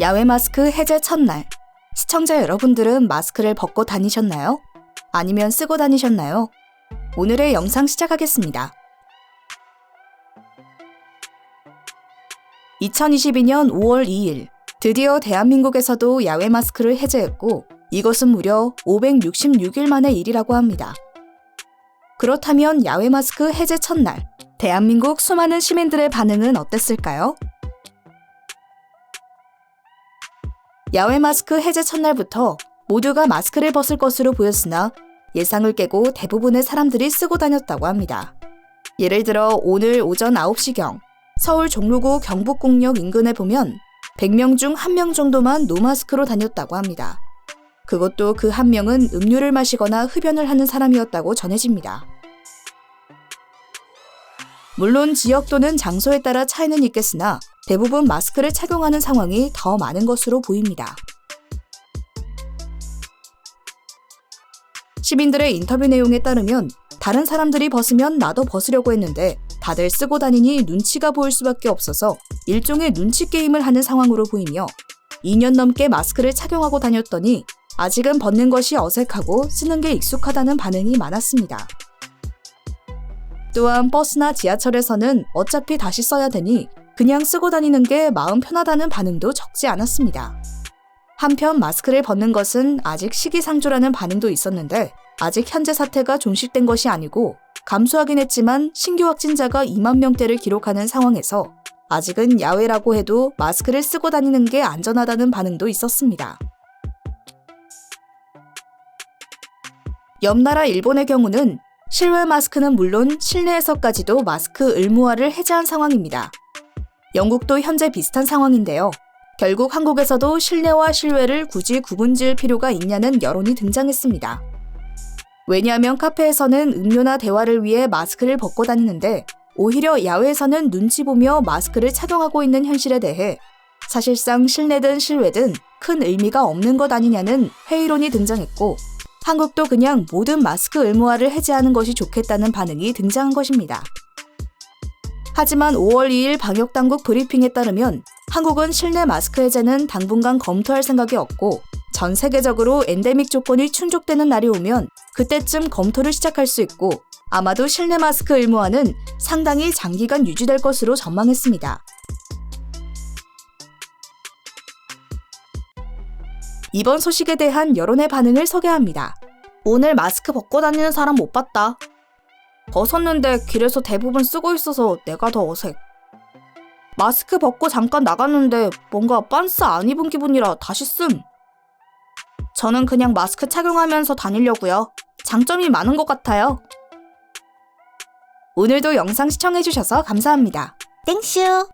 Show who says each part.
Speaker 1: 야외 마스크 해제 첫날. 시청자 여러분들은 마스크를 벗고 다니셨나요? 아니면 쓰고 다니셨나요? 오늘의 영상 시작하겠습니다. 2022년 5월 2일, 드디어 대한민국에서도 야외 마스크를 해제했고, 이것은 무려 566일 만의 일이라고 합니다. 그렇다면 야외 마스크 해제 첫날, 대한민국 수많은 시민들의 반응은 어땠을까요? 야외 마스크 해제 첫날부터 모두가 마스크를 벗을 것으로 보였으나 예상을 깨고 대부분의 사람들이 쓰고 다녔다고 합니다. 예를 들어 오늘 오전 9시경 서울 종로구 경북공역 인근에 보면 100명 중 1명 정도만 노마스크로 다녔다고 합니다. 그것도 그 한 명은 음료를 마시거나 흡연을 하는 사람이었다고 전해집니다. 물론 지역 또는 장소에 따라 차이는 있겠으나 대부분 마스크를 착용하는 상황이 더 많은 것으로 보입니다. 시민들의 인터뷰 내용에 따르면 다른 사람들이 벗으면 나도 벗으려고 했는데 다들 쓰고 다니니 눈치가 보일 수밖에 없어서 일종의 눈치 게임을 하는 상황으로 보이며 2년 넘게 마스크를 착용하고 다녔더니 아직은 벗는 것이 어색하고 쓰는 게 익숙하다는 반응이 많았습니다. 또한 버스나 지하철에서는 어차피 다시 써야 되니 그냥 쓰고 다니는 게 마음 편하다는 반응도 적지 않았습니다. 한편 마스크를 벗는 것은 아직 시기상조라는 반응도 있었는데 아직 현재 사태가 종식된 것이 아니고 감소하긴 했지만 신규 확진자가 2만 명대를 기록하는 상황에서 아직은 야외라고 해도 마스크를 쓰고 다니는 게 안전하다는 반응도 있었습니다. 옆 나라 일본의 경우는 실외 마스크는 물론 실내에서까지도 마스크 의무화를 해제한 상황입니다. 영국도 현재 비슷한 상황인데요. 결국 한국에서도 실내와 실외를 굳이 구분 지을 필요가 있냐는 여론이 등장했습니다. 왜냐하면 카페에서는 음료나 대화를 위해 마스크를 벗고 다니는데 오히려 야외에서는 눈치 보며 마스크를 착용하고 있는 현실에 대해 사실상 실내든 실외든 큰 의미가 없는 것 아니냐는 회의론이 등장했고 한국도 그냥 모든 마스크 의무화를 해제하는 것이 좋겠다는 반응이 등장한 것입니다. 하지만 5월 2일 방역당국 브리핑에 따르면 한국은 실내 마스크 해제는 당분간 검토할 생각이 없고 전 세계적으로 엔데믹 조건이 충족되는 날이 오면 그때쯤 검토를 시작할 수 있고 아마도 실내 마스크 의무화는 상당히 장기간 유지될 것으로 전망했습니다. 이번 소식에 대한 여론의 반응을 소개합니다. 오늘 마스크 벗고 다니는 사람 못 봤다. 벗었는데 길에서 대부분 쓰고 있어서 내가 더 어색. 마스크 벗고 잠깐 나갔는데 뭔가 빤스 안 입은 기분이라 다시 씀. 저는 그냥 마스크 착용하면서 다니려고요. 장점이 많은 것 같아요. 오늘도 영상 시청해주셔서 감사합니다. 땡슈!